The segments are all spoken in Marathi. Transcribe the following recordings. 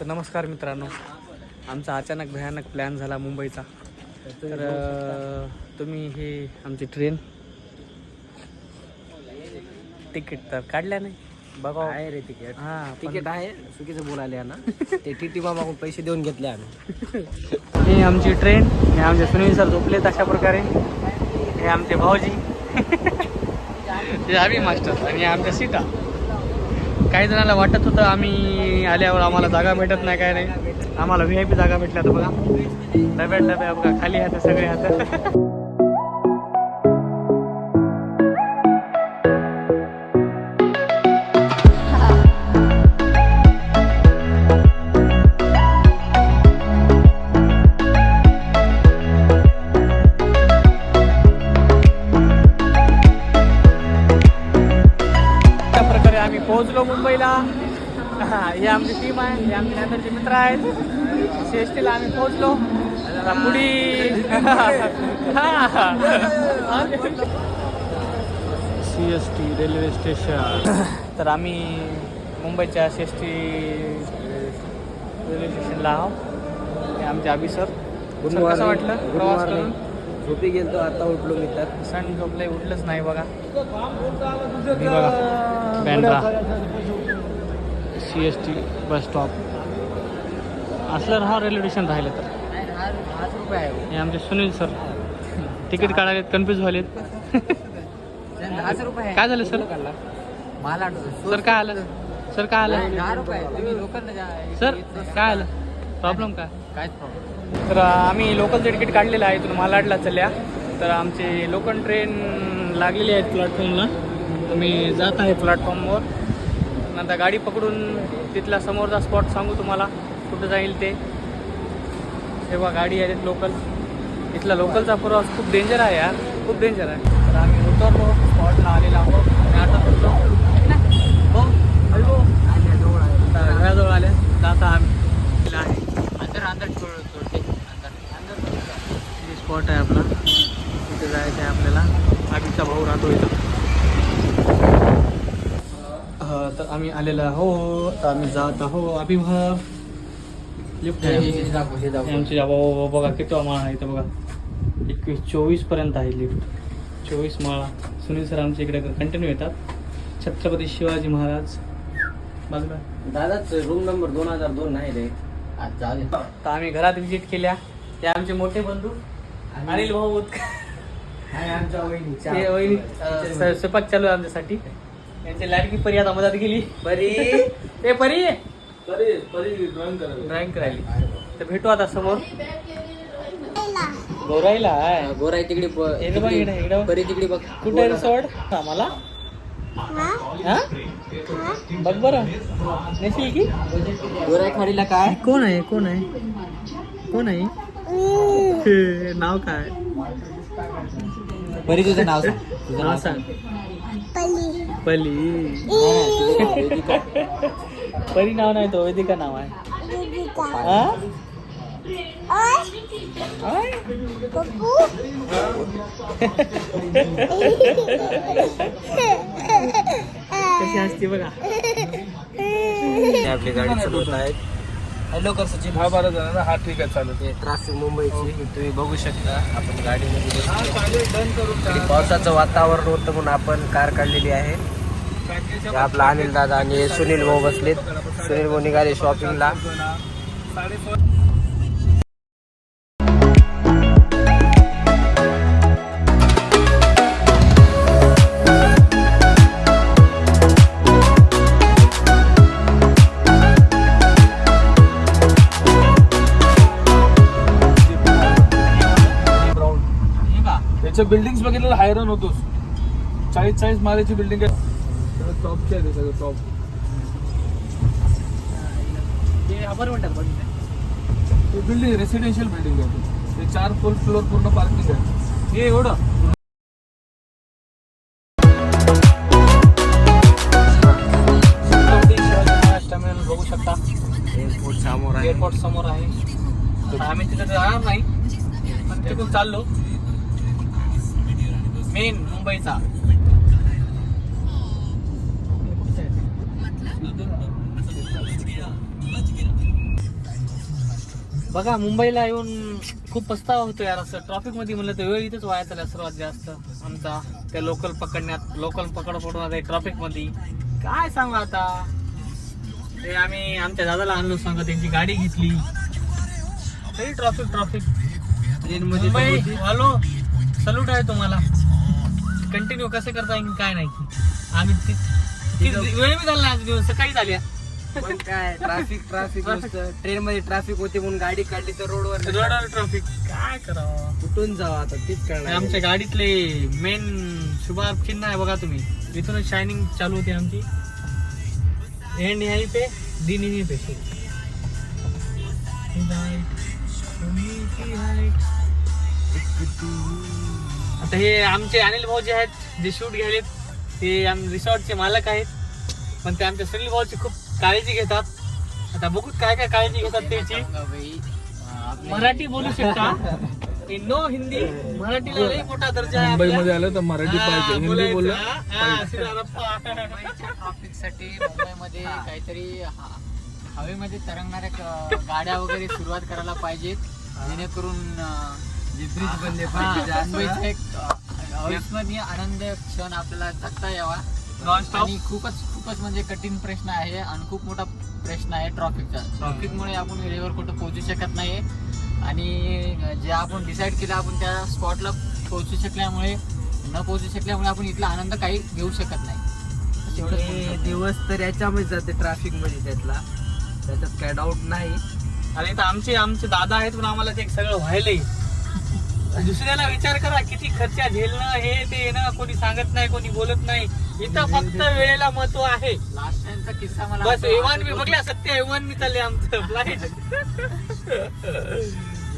तर नमस्कार मित्रांनो. आमचा अचानक भयानक प्लॅन झाला मुंबईचा. तर तुम्ही हे आमची ट्रेन तिकीट तर काढल्या नाही. बघा आहे रे तिकीट हां तिकीट आहे. चुकीचं बोलायला ना. ते टी टी मागून पैसे देऊन घेतले आम्ही. ही आमची ट्रेन हे आमचे सुनील सर झोपलेत अशा प्रकारे. हे आमचे भाऊजी. हे आम्ही मास्टर आणि आमच्या सीटा. काही जणांना वाटत होतं आम्ही आल्यावर आम्हाला जागा भेटत नाही काय नाही. आम्हाला व्ही आय पी जागा भेटल्या तर बघा. डब्यात डब्या बघा खाली हात सगळे हात हा, आमची टीम आहे हे आमचे नंतरचे मित्र आहेत. सी एस टीला आम्ही पोहोचलो. पुढी C S T railway station. तर आम्ही मुंबईच्या सी एस टी रेल्वे स्टेशनला आहोत. हे आमचे अभि सर कसं. वाटलं प्रवास. करून? झोपी गेलतो आता उठलो मी तर. सण झोपलंय उठलंच नाही बघा. बघा. Bandra C S T bus stop असलं हा रेल्वे स्टेशन राहिलं तर. रुपये हे आमचे सुनील सर तिकीट काढायला कन्फ्यूज व्हायलेत. काय झालं सर मला सर काय आलं? सर काय आलं? सर काय आलं? प्रॉब्लेम काय? काहीच प्रॉब्लेम तर आम्ही लोकलचं तिकीट काढलेलं आहे इथून मालाडला चालल्या तर आमची लोकल ट्रेन लागलेली आहे प्लॅटफॉर्मला तुम्ही जात आहे प्लॅटफॉर्मवर नंतर गाडी पकडून तिथला समोरचा स्पॉट सांगू तुम्हाला कुठं जाईल ते. तेव्हा गाडी आहे लोकल इथला लोकलचा प्रवास खूप डेंजर आहे यार खूप डेंजर आहे. तर आम्ही उतरलो स्पॉटला आलेला आहोत. आणि आता तुमचं हो आता घराजवळ आले. जाता आम्ही. आहे अंदर अंदर अंदर. अंदर स्पॉट आहे आपला. इथे जायचं आहे आपल्याला. आगीचा भाऊ राहतो इथं अं, तर आम्ही आलेलो आहो. तर आम्ही जात आहो. अभिभाव. लिफ्ट आहे. आमची. हे आमची भाऊ बघा किती माळा आहे इथं बघा. एकवीस चोवीसपर्यंत आहे लिफ्ट. चोवीस माळा. सुनील सर आमच्या इकडे कंटिन्यू येतात. छत्रपती शिवाजी महाराज. बाजूला. दादाच रूम नंबर दोन हजार दोन नाही रे. आज जाऊ दे तर आम्ही घरात विजिट केल्या. ते आमचे मोठे बंधू. अनिल भाऊ. उतकर आणि आमच्या ते वहिनी, अं, स- स्वयंपाक चालू आहे आमच्यासाठी. त्यांची लाडकी परी आता मदत गेली. बरी ए परी. ड्रॉइंग ड्रॉइंग करायली. तर भेटू आता समोर. गोराईला आहे गोराई तिकडे इकडे. परी तिकडे बघ. कुठे रिसॉर्ट आम्हाला? हा? बघ बरं. नेशील की? गोराई खाडीला काय? कोण आहे कोण आहे? कोण आहे? हे, नाव काय? परी तुझं नाव सांग. तुझं नाव सांग. पली. परी नाव नाही तो वेदिका नाव आहे. हा? आय? कशी असते बघा. आपली गाडी चालवत आहेत. हॅलो कर सचिन हा बरं झालं ना हा ठीक आहे चालेल हे ट्रॅफिक मुंबईची. तुम्ही बघू शकता आपण गाडीमध्ये हा पावसाचं वातावरण होतं म्हणून आपण कार काढलेली आहे. हे आपला अनिल दादा आणि सुनील भाऊ बसलेत. सुनील भाऊ निघाले शॉपिंगला बिल्डिंग बघितलेलं हायरन होतोस. चाळीस चाळीस माल्याची बिल्डिंग आहे. टॉपची आहे ते सगळं टॉप ते बिल्डिंग रेसिडेन्शियल बिल्डिंग आहे ते. ते चार फुल फ्लोअर पूर्ण पार्किंग आहे. हे एवढं? छत्रपती शिवाजी महाराज टर्मिनल बघू शकता. एअरपोर्ट समोर आहे. एअरपोर्ट समोर आहे. तर आम्ही तिथे जाणार नाही पण तिथून चाललो. मेन मुंबईचा. बघा मुंबईला येऊन खूप पस्तावा होतो यार. असं ट्रॉफिकमध्ये म्हणलं तर वेळ इथेच वाया चालला सर्वात जास्त आमचा. त्या लोकल पकडण्यात लोकल पकड पकडून ट्रॉफिकमध्ये काय सांगू आता? ते आम्ही आमच्या दादाला आणलो सांगा त्यांची गाडी घेतली. तरी traffic traffic Mumbai hello? Salute आहे तुम्हाला. कंटिन्यू कसं करता येईल काय नाही. आम्ही वेळ बी झाला आज दिवस सकाळी झाल्या पण काय ट्रॅफिक ट्रॅफिक ट्रेन मध्ये ट्रॅफिक होते म्हणून गाडी काढली तर रोडवर रोडवर ट्रॉफिक काय करावं? कुठून जावं आता तीच कळणार आमच्या गाडीतले मेन शुभारंभ चिन्ह आहे बघा तुम्ही. इथूनच शायनिंग चालू होती आमची. एंड यहीं पे दिन यहीं पे. आता हे आमचे अनिल भाऊ जे आहेत जे शूट घ्यायलेत. ते रिसॉर्टचे मालक आहेत. पण ते आमच्या सुनील भाऊची खूप काळजी घेतात. आता बघूत काय काय काळजी घेतात त्याची. मराठी बोलू शकता. नो हिंदी मराठीला लई मोठा दर्जा आहे आपल्या. मुंबईमध्ये आलं तर मराठी पाहिजे. हिंदी बोललं. ट्रॉफिकसाठी मुंबईमध्ये काहीतरी हवेमध्ये तरंगणाऱ्या गाड्या वगैरे सुरुवात करायला पाहिजेत. जेणेकरून जे ब्रिज बनले पाहिजे मुंबईचा एक अविस्मरणीय आनंद क्षण आपल्याला जगता यावा. आणि खूपच खूपच म्हणजे कठीण प्रश्न आहे आणि खूप मोठा प्रश्न आहे ट्रॉफिकचा. ट्रॉफिकमुळे आपण वेळेवर कुठं पोहोचू शकत नाही. आणि जे आपण डिसाईड केलं आपण त्या स्पॉटला पोहोचू शकल्यामुळे न पोहोचू शकल्यामुळे आपण इथला आनंद काही घेऊ शकत नाही. दिवस तर याच्यामध्ये जाते ट्रॅफिकमध्ये त्यातला. त्याच्यात काय डाऊट नाही. आणि आमचे आमचे दादा आहेत पण आम्हाला ते सगळं व्हायलंय. दुसऱ्याला विचार करा किती खर्चा झेलणं हे ते ना कोणी सांगत नाही कोणी बोलत नाही. इथं फक्त वेळेला महत्त्व आहे. लास्ट टाइमचा किस्सा मला बस. विमान मी बघल्या सत्य विमान मी चालले आमचं फ्लाईट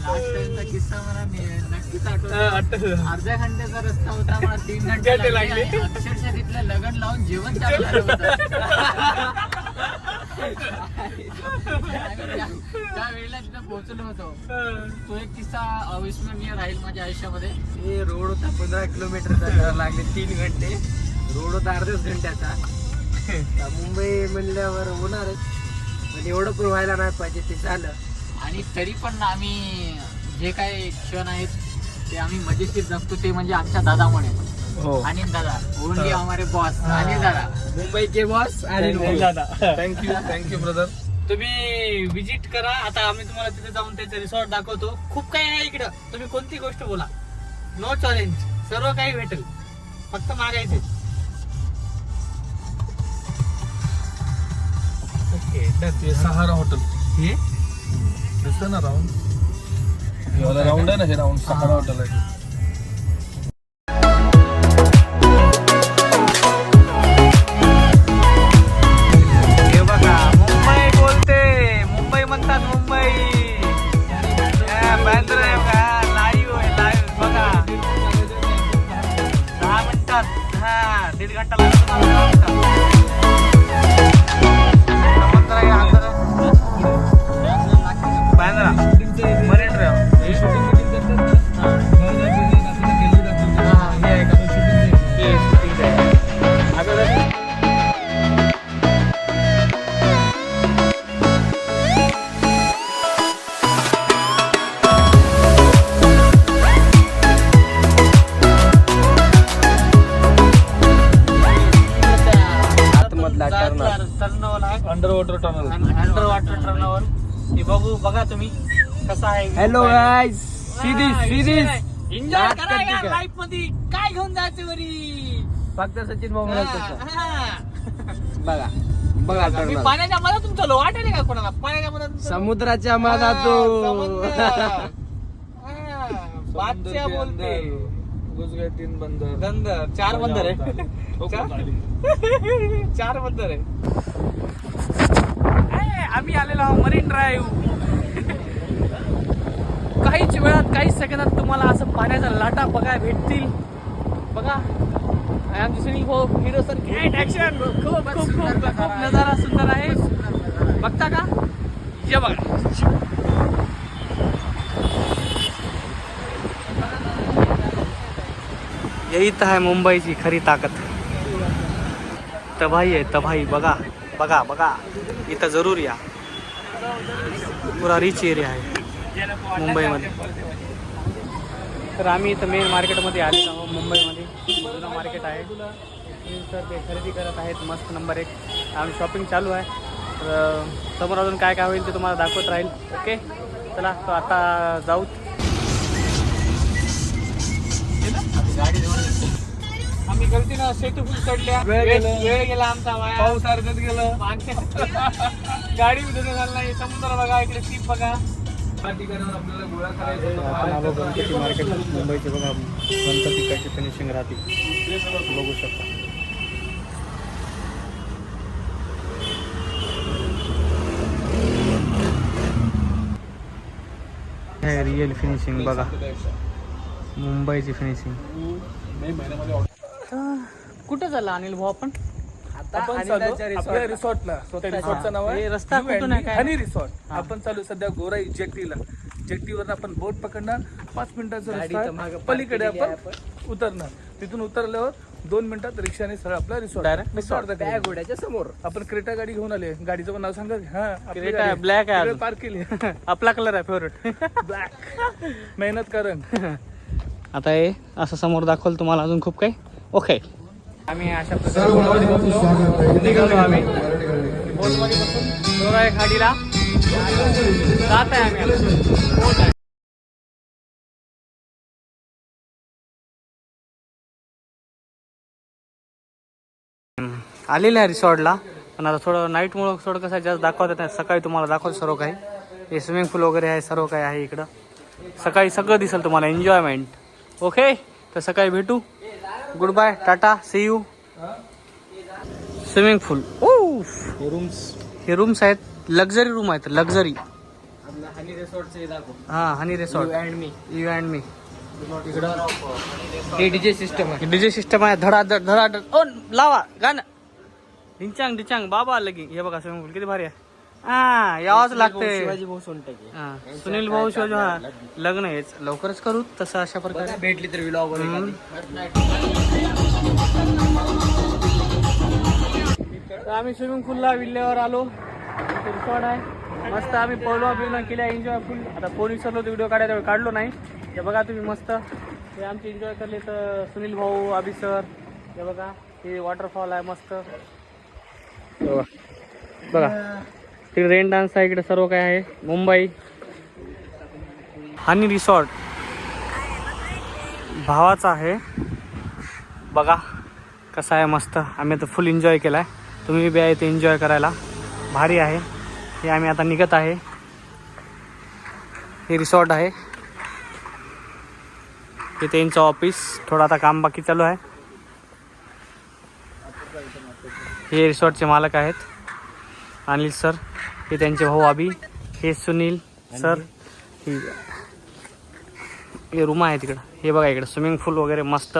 लास्ट टाइमचा किस्सा मला ने- नक्कीच आठवतो अर्ध्या घंट्याचा रस्ता होता मला तीन घंटे घंटे लागले. लागले. आणि अक्षरशः तिथलं लगन लावून जेवण चालू झालं होतं. त्या पोहोचलो होतो. तो एक किस्सा अविस्मरणीय राहील माझ्या आयुष्यामध्ये. हे रोड होता पंधरा किलोमीटरचा लागले तीन घंटे. रोड होता अर्ध्याच घंट्याचा. मुंबई म्हणल्यावर होणारच. पण एवढं पण व्हायला नाही पाहिजे ते झालं. आणि तरी पण आम्ही जे काही क्षण आहेत ते आम्ही मजेशीर जगतो ते म्हणजे आमच्या दादामुळे. हो. अनिल दादा ओनली हमारे बॉस अनिल दादा. मुंबईचे बॉस आणि दादा. Thank you thank you brother तुम्ही विजिट करा. आता आम्ही तुम्हाला तिथे जाऊन त्याचं रिसॉर्ट दाखवतो. खूप काही आहे इकडं. तुम्ही कोणती गोष्ट बोला. नो चॅलेंज सर्व काही भेटेल. फक्त मागायचे. ओके ते सहारा हॉटेल हे? दिसतं ना राऊंड राऊंड आहे ना हे राऊंड सहारा हॉटेल आहे. दहा मिनिटात हा अंडर वॉटर टर्नवर हे बघू बघा तुम्ही कसा आहे. Hello guys series series enjoy करा? लाईफमध्ये. काय घेऊन जायचं वरी फक्त सचिन भाऊ. बघा बघा मी पाण्याच्या मधातून चाललो वाटेल का कोणाला? पाण्याच्या चाललो. समुद्राच्या. हा, बादशाह बोलते. घुस गए तीन बंदर. बंदर. चार बंदर आहे. हो, चार? बंदर आहे. आम्ही आलेलो आहोत मरीन ड्राईव्ह काहीच वेळात काहीच सेकंदात तुम्हाला असं पाण्याचा लाटा बघायला भेटतील. बघा. आमचे सुनील भाऊ हिरो सर ऍक्शन खूप खूप खूप खूप नजारा सुंदर आहे. बघता का? ये बघा. यही तर आहे मुंबईची खरी ताकद. तबाही आहे तबाही. बघा बघा बघा. इथं जरूर या. पुरा रिच एरिया आहे मुंबईमध्ये. तर आम्ही इथं मेन मार्केटमध्ये आले आहोत मुंबईमध्ये. जुनं मार्केट आहे. तर ते खरेदी करत आहेत मस्त नंबर एक. आम्ही शॉपिंग चालू आहे. तर समोर अजून काय काय होईल ते तुम्हाला दाखवत राहील. ओके चला तो आता जाऊ आम्ही गलतीनं सेतू फुल चढल्या. वेळ गेला. वेळ गेला आमचा वाया. पाऊस अर्धत गेलं. गाडी धुणं झालं नाही समुद्र बघा इकडे सीप बघा. त्या ठिकाणावर आपल्याला गोळा करायचा होता. आपण आलो गणपती मार्केट मुंबईचे बघा गणपती कशी फिनिशिंग राहते बघू शकता. हे रिअल फिनिशिंग बघा. मुंबईची फिनिशिंग मे महिन्यामध्ये कुठं झाला अनिल भाऊ आपण? आपण चालू आपल्या रिसॉर्टला. त्या रिसॉर्टचं नाव आहे रस्ता You and कुठून आहे? me काय? Honey resort. आपण चालू सध्या गोराई जेटीला जेटीवर आपण बोट पकडणार. पाच मिनिटाचा गाडी रस्ता तर मागं आहे. park पलीकडे केलेली आहे आपण. उतरणार. तिथून उतरल्यावर दोन मिनिटात रिक्षाने सरळ आपला रिसॉर्ट Direct रिसॉर्ट घोड्याच्या समोर. आपण क्रेटा गाडी घेऊन आले गाडीचं पण नाव सांगा हा Creta गाडी आहे. black आहे तिकडे अजून. पार्क केली. आपला कलर आहे फेवरेट ब्लॅक मेहनत करण आता हे असं समोर दाखवलं तुम्हाला अजून खूप काही? ओके. आम्ही अशा प्रकारे बोटमध्ये बसलो निघालो आम्ही. बोटमध्ये बसून. दोघं आहे खाडीला. जात आहे आम्ही आता. बोट आहे. हम्म. आलेलं आहे रिसॉर्टला. पण आता थोडं नाईटमुळं थोडं कसं जास्त दाखवत येत नाही. सकाळी तुम्हाला दाखवतो सर्व काही. हे स्विमिंग पूल वगैरे आहे सर्व काही आहे इकडं. सकाळी सगळं दिसेल तुम्हाला एन्जॉयमेंट ओके तर सकाळी भेटू. Good bye tata see you swimming pool rooms हे रूम्स आहेत. लक्झरी रूम आहेत. लक्झरी हनी रिसॉर्टचे दाखव. हां honey resort and me you and me हे डीजे सिस्टम आहे. डीजे सिस्टम आहे. धडाधड धडाधड ओ लावा. गाणं. डिचांग डिचांग. बाबा की. हे बघा स्विमिंग पूल किती भारी आहे. हा यावंच लागते शिवाजी भाऊ सोनटके. हा सुनील भाऊ शिवाजी हा लग्न हेच लवकरच करू तसं अशा प्रकारे. भेटली तर विलॉग हम्म. तर आम्ही स्विमिंग पूलला विल्ल्यावर आलो. इथे रिसॉर्ट आहे. मस्त आम्ही पळवा बिवणं केल्या एन्जॉय फुल आता फोन विसरलो व्हिडिओ काढायला वेळ काढलो नाही. हे बघा तुम्ही मस्त. हे आमचे एन्जॉय करले तर सुनील भाऊ अभि सर हे बघा हे वॉटरफॉल आहे मस्त. हे बघा. तिकडे रेन डान्स आहे इकडे सर्व काय आहे. मुंबई. हनी रिसॉर्ट भावाचा आहे. बघा कसा आहे मस्त. आम्ही तर फुल एन्जॉय केला आहे तुम्ही बी आहे ते एन्जॉय करायला. भारी आहे. हे आम्ही आता निघत आहे. हे रिसॉर्ट आहे. हे त्यांचं ऑफिस थोडं आता काम बाकी चालू आहे. हे रिसॉर्टचे मालक आहेत. अनिल सर हे त्यांचे भाऊ अभि हे सुनील सर हे हे रूम आहे तिकडं. हे बघा इकडं स्विमिंग पूल वगैरे मस्त.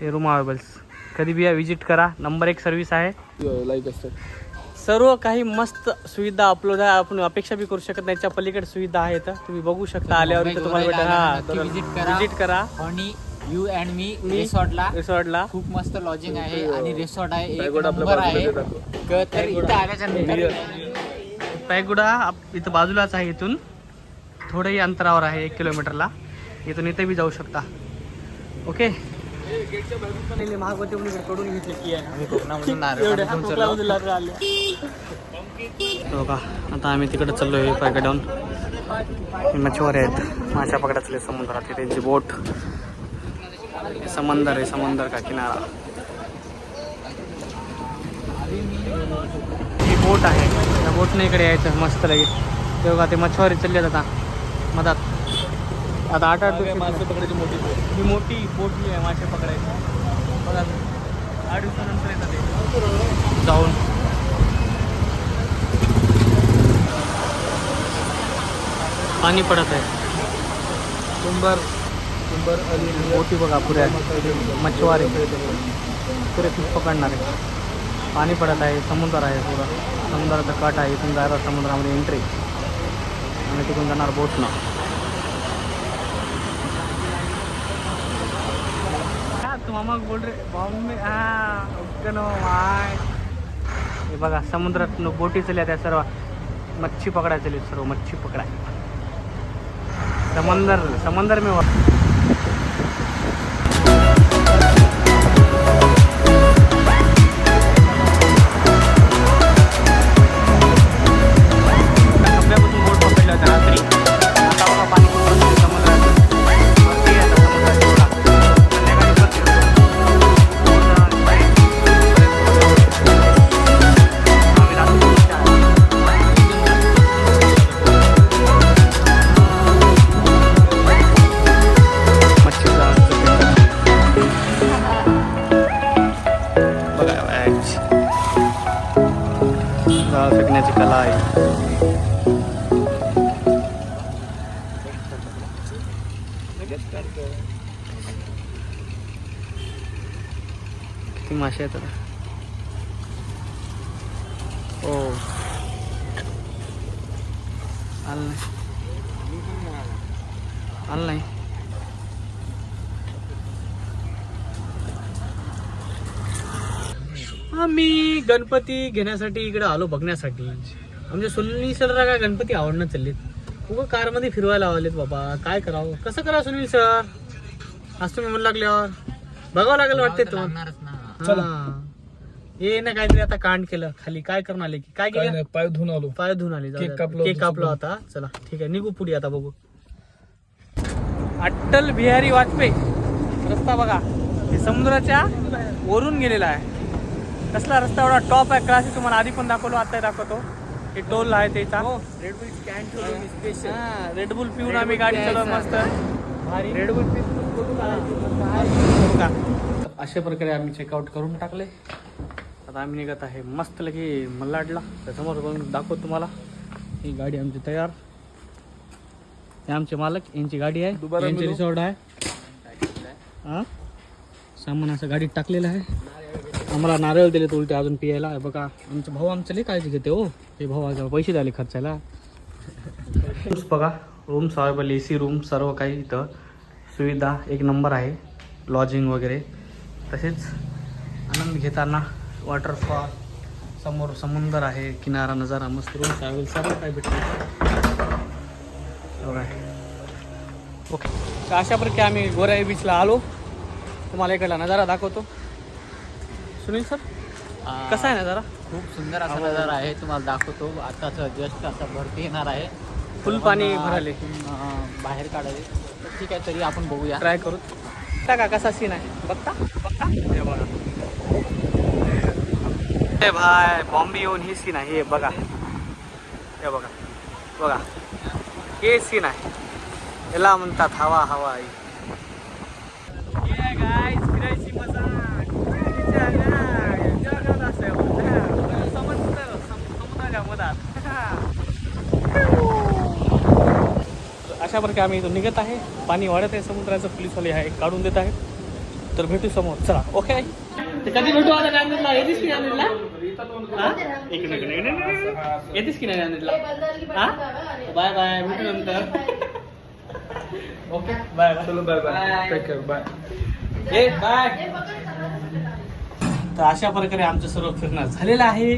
हे रूम अवेलेबल्स कधी बी या विजिट करा. नंबर एक सर्विस आहे. लाईक असतात. सर्व काही मस्त सुविधा अपलोड आहे. आपण अपेक्षा बी करू शकत नाही. याच्या पलीकडे सुविधा आहेत. तुम्ही बघू शकता. आल्यावर इथं तुम्हाला भेटेल. हा विजिट करा. विजिट करा. हॉनी यू अँड मी रिसॉर्टला रिसॉर्टला खूप मस्त लॉजिंग आहे आणि रिसॉर्ट आहे. एक नंबर आहे. तर इथं आल्याच्या इथं बाजूलाच आहे इथून. थोडंही अंतरावर आहे एक किलोमीटरला. इथून इथे बी जाऊ शकता. ओके महागवती कडून घेतली की आहे हो का? आता आम्ही तिकडे चाललोय पायगडाऊन मच्छीवारे आहेत. माशा पकडायला चालले समुद्रात त्यांची बोट. हे समंदर आहे समंदर का किनारा. ही बोट आहे. त्या बोटने इकडे यायचं मस्त लगे ते बघा ते मच्छीवारी चालले आता. मधात. आता आठ आठ दिवस मासे पकडायची मोठी. ही मोठी बोटली आहे मासे पकडायची. बघा. आठ दिवसानंतर येतात ते. जाऊन. पाणी पडत आहे. कुंभार कुंभार अली बोटी बघा पुऱ्या मच्छीवारे. पुरे फिश पकडणार आहे. पाणी पडत आहे समुद्र आहे पुरा. समुद्राचा काठ आहे इथून जायला समुद्रामध्ये एंट्री आणि तिथून जाणार बोटनं. तू मामा बोल रे बॉम्बे हा माय. हे बघा समुद्रात न बोटी चल्या त्या सर्व. मच्छी पकडाय सर्व मच्छी पकडाय समंदर समंदर में आलं नाही. आम्ही गणपती घेण्यासाठी इकडे आलो बघण्यासाठी. आमच्या सुनील सरला काय गणपती आवडणं चाललीत? उगं कारमध्ये फिरवायला आलेत बाबा. काय करावं? कसं करा सुनील सर? आज तुम्ही म्हणू लागल्यावर. बघावं लागेल वाटते तुम्हाला. ना. हा. ये ना काहीतरी आता कांड केलं. खाली काय करून आले की? काय काय केलं? पाय धुवून आलो. पाय धुवून आले. केक. कापला. होता चला ठीक आहे. निघू पुढे आता बघू. अटल बिहारी वाजपेयी. रस्ता बघा. हे समुद्राच्या वरून गेलेला आहे. कसला रस्ता एवढा टॉप आहे क्लास तुम्हाला आधी पण दाखवलो आता दाखवतो. हे टोल आहे त्याचा रेड बुल स्कॅन ठेवलं स्पेशल रेडबुल पिऊन आम्ही गाडी चालवत मस्त. भारी. रेड बुल बघा. अशा प्रकारे आम्ही चेकआउट करून टाकले. आता आम्ही निघत आहे मस्त लगे मल्लाडला त्यासमोर बघून दाखवतो तुम्हाला. ही गाडी आमची तयार. हे आमचे मालक यांची गाडी आहे यांचे. रिसॉर्ट आहे. हा? सामान असं गाडीत टाकलेलं आहे. आम्हाला नारळ दिले उलटे अजून पियायला. बघा आमचे भाऊ आमचं लई काळजी घेते हो. हे भाऊ आज पैसे झाले खर्चायला. रूम्स बघा rooms available A C room सर्व काही इथं सुविधा. एक नंबर आहे लॉजिंग वगैरे. तसेच आनंद घेताना वॉटरफॉल समोर समुंदर आहे किनारा नजारा मस्त अवेलेबल सर्व काही भेटते बघा ओके तर अशा प्रकारे आम्ही गोराई बीचला आलो. तुम्हाला इकडला नजारा दाखवतो. सुनील सर कसा आहे नजारा? खूप सुंदर असा नजारा आहे तुम्हाला दाखवतो. आताच जस्ट असा भरती येणार आहे. फुल पाणी भराले. बाहेर काढाले तर ठीक आहे तरी आपण बघूया. ट्राय करू. टाका कसा सीन आहे? बघता? बघता? हे बघा. हे भाय बॉम्बे येऊन ही सीन आहे. हे बघा. हे बघा. बघा. हे सीन आहे. याला म्हणतात हवा हवा आई. मधात अशा प्रकारे आम्ही इथून निघत आहे. पाणी वाढत आहे. समुद्राचं पोलीसवाले आहे. काढून देत आहे तर भेटू समोर. चला. ओके आई. कधी भेटू आता नांदेडला? येतेस की नांदेडला? हा? येतेस की नाही नांदेडला? हा? बाय बाय भेटू नंतर. ओके. Bye bye. चलो bye bye. Take care bye ए बाय. तर अशा प्रकारे आमचं सर्व फिरणं झालेलं आहे.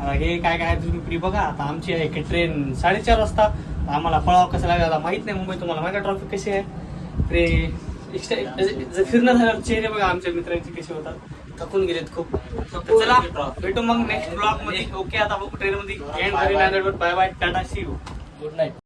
आता हे काय काय आहे तुम्ही फ्री बघा. आता आमची आहे की ट्रेन साडेचार वाजता. आम्हाला पळाव कसं लागेल आता माहीत नाही मुंबई. तुम्हाला माहिती ट्रॉफिक कशी आहे. एक्स्ट्रा जर फिरणं झाल्यावर चेहरे बघा आमच्या मित्रांचे कसे होतात. थकून गेलेत खूप. चला भेटू मग नेक्स्ट ब्लॉगमध्ये. ओके आता बघू ट्रेन मध्ये. And bye bye tata see you good night